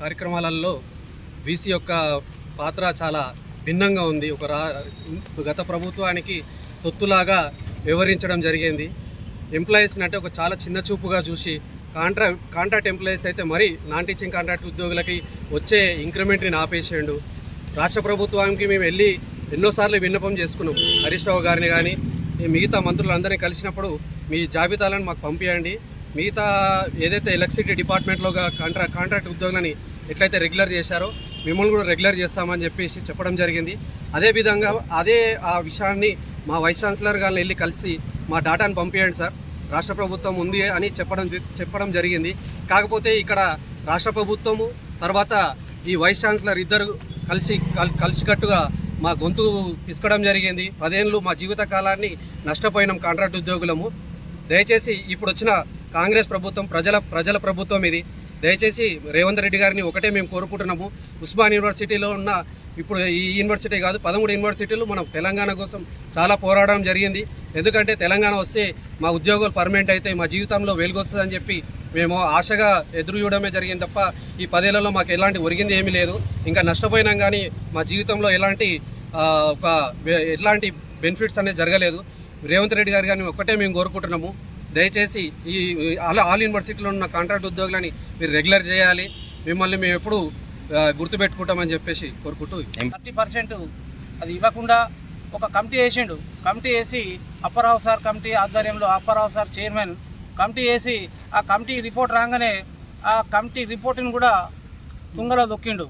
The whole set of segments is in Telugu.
కార్యక్రమాలలో వీసీ యొక్క పాత్ర చాలా భిన్నంగా ఉంది. ఒక రా గత ప్రభుత్వానికి తొత్తులాగా వివరించడం జరిగింది. ఎంప్లాయీస్ని అంటే ఒక చాలా చిన్న చూపుగా చూసి కాంట్రా కాంట్రాక్ట్ ఎంప్లాయీస్ అయితే మరీ నాన్ టీచింగ్ కాంట్రాక్ట్ ఉద్యోగులకి వచ్చే ఇంక్రిమెంట్ని ఆపేసాడు. రాష్ట్ర ప్రభుత్వానికి మేము వెళ్ళి ఎన్నోసార్లు విన్నపం చేసుకున్నాం. హరీష్ రావు గారిని కానీ మిగతా మంత్రులందరినీ కలిసినప్పుడు మీ జాబితాలను మాకు పంపించండి మిగతా ఏదైతే ఎలక్ట్రిసిటీ డిపార్ట్మెంట్లో కాంట్రా కాంట్రాక్ట్ ఉద్యోగులని ఎట్లయితే రెగ్యులర్ చేశారో మిమ్మల్ని కూడా రెగ్యులర్ చేస్తామని చెప్పేసి చెప్పడం జరిగింది. అదేవిధంగా అదే ఆ విషయాన్ని మా వైస్ ఛాన్సలర్ గారిని వెళ్ళి కలిసి మా డాటాను పంపించండి సార్. రాష్ట్ర ప్రభుత్వం ఉంది అని చెప్పడం చెప్పడం జరిగింది. కాకపోతే ఇక్కడ రాష్ట్ర ప్రభుత్వము తర్వాత ఈ వైస్ ఛాన్సలర్ ఇద్దరు కలిసి కలిసికట్టుగా మా గొంతు పిసకడం జరిగింది. పదేళ్ళు మా జీవిత కాలాన్ని నష్టపోయినాం కాంట్రాక్ట్ ఉద్యోగులము. దయచేసి ఇప్పుడు వచ్చిన కాంగ్రెస్ ప్రభుత్వం ప్రజల ప్రజల ప్రభుత్వం ఇది. దయచేసి రేవంత్ రెడ్డి గారిని ఒకటే మేము కోరుకుంటున్నాము. ఉస్మాన్ యూనివర్సిటీలో ఉన్న ఇప్పుడు ఈ యూనివర్సిటీ కాదు పదమూడు యూనివర్సిటీలు మనం తెలంగాణ కోసం చాలా పోరాడడం జరిగింది. ఎందుకంటే తెలంగాణ వస్తే మా ఉద్యోగాలు పర్మనెంట్ అయితే మా జీవితంలో వెలుగొస్తుందని చెప్పి మేము ఆశగా ఎదురు చూడడమే జరిగింది తప్ప ఈ పదేళ్ళలో మాకు ఎలాంటి ఒరిగింది ఏమీ లేదు. ఇంకా నష్టపోయినాం కానీ మా జీవితంలో ఎలాంటి ఒక ఎలాంటి బెనిఫిట్స్ అనేది జరగలేదు. రేవంత్ రెడ్డి గారు కానీ ఒక్కటే మేము కోరుకుంటున్నాము. దయచేసి ఈ ఆల్ ఆల్ యూనివర్సిటీలో ఉన్న కాంట్రాక్ట్ ఉద్యోగులని మీరు రెగ్యులర్ చేయాలి. మిమ్మల్ని మేము ఎప్పుడు గుర్తుపెట్టుకుంటామని చెప్పేసి కోరుకుంటూ థర్టీ పర్సెంట్ అది ఇవ్వకుండా ఒక కమిటీ వేసిండు. కమిటీ వేసి అప్పరావు సార్ కమిటీ ఆధ్వర్యంలో అప్పరావు సార్ చైర్మన్ కమిటీ వేసి ఆ కమిటీ రిపోర్ట్ రాగానే ఆ కమిటీ రిపోర్ట్ని కూడా తుంగలో దొక్కిండు.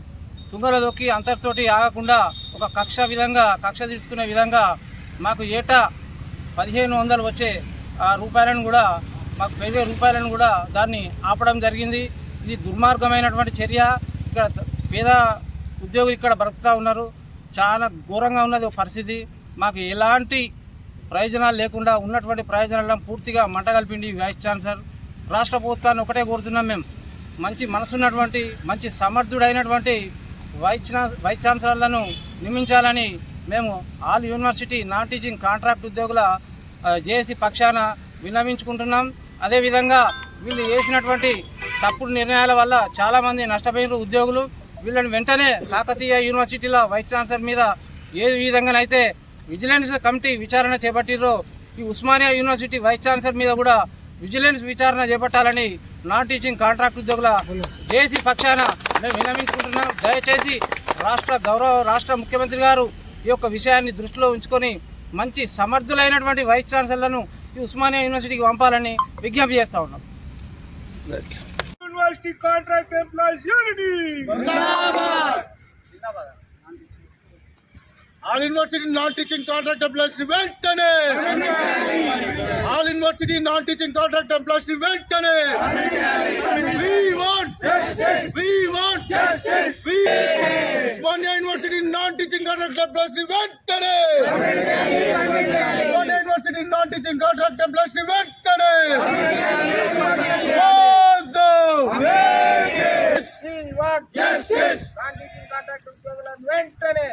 తుంగలో దొక్కి అంతటితోటి ఆగకుండా ఒక కక్ష విధంగా కక్ష తీసుకునే విధంగా మాకు ఏటా పదిహేను వందలు వచ్చే రూపాయలను కూడా మాకు వెయ్యి రూపాయలను కూడా దాన్ని ఆపడం జరిగింది. ఇది దుర్మార్గమైనటువంటి చర్య. ఇక్కడ పేద ఉద్యోగులు ఇక్కడ బ్రతుకుతూ ఉన్నారు. చాలా ఘోరంగా ఉన్నది పరిస్థితి. మాకు ఎలాంటి ప్రయోజనాలు లేకుండా ఉన్నటువంటి ప్రయోజనాలను పూర్తిగా మంటగల్పిండి వైస్ ఛాన్సలర్. రాష్ట్ర ప్రభుత్వాన్ని ఒకటే కోరుతున్నాం మేము. మంచి మనసున్నటువంటి మంచి సమర్థుడైనటువంటి వైస్ వైస్ ఛాన్సలర్లను నియమించాలని మేము all university non teaching contract ఉద్యోగుల జేఏసీ పక్షాన విన్నవించుకుంటున్నాం. అదేవిధంగా వీళ్ళు చేసినటువంటి తప్పుడు నిర్ణయాల వల్ల చాలామంది నష్టపోయిన ఉద్యోగులు. వీళ్ళని వెంటనే కాకతీయ యూనివర్సిటీల వైస్ ఛాన్సలర్ మీద ఏ విధంగానైతే విజిలెన్స్ కమిటీ విచారణ చేపట్టిరో ఈ ఉస్మానియా యూనివర్సిటీ వైస్ ఛాన్సలర్ మీద కూడా విజిలెన్స్ విచారణ చేపట్టాలని నాన్ టీచింగ్ కాంట్రాక్ట్ ఉద్యోగుల జేసీ పక్షాన మేము విన్నవించుకుంటున్నాం. దయచేసి రాష్ట్ర గౌరవ రాష్ట్ర ముఖ్యమంత్రి గారు ఈ యొక్క విషయాన్ని దృష్టిలో ఉంచుకొని మంచి సమర్థులైనటువంటి వైస్ ఛాన్సలర్లను ఈ ఉస్మానియా యూనివర్సిటీకి పంపాలని విజ్ఞప్తి చేస్తా ఉన్నాం. University contract employees unity! All university non teaching contract ఎంప్లాయీస్ని వెంటనే! All university non teaching contract ఎంప్లాయీస్ని వెంటనే! యూనివర్సిటీ నాన్ టీచింగ్ కాంట్రాక్ట్ ఎంప్లాయీస్ని వెంటనే Osmania university non teaching contract ఎంప్లాయీస్ని వెంటనే వెంటనే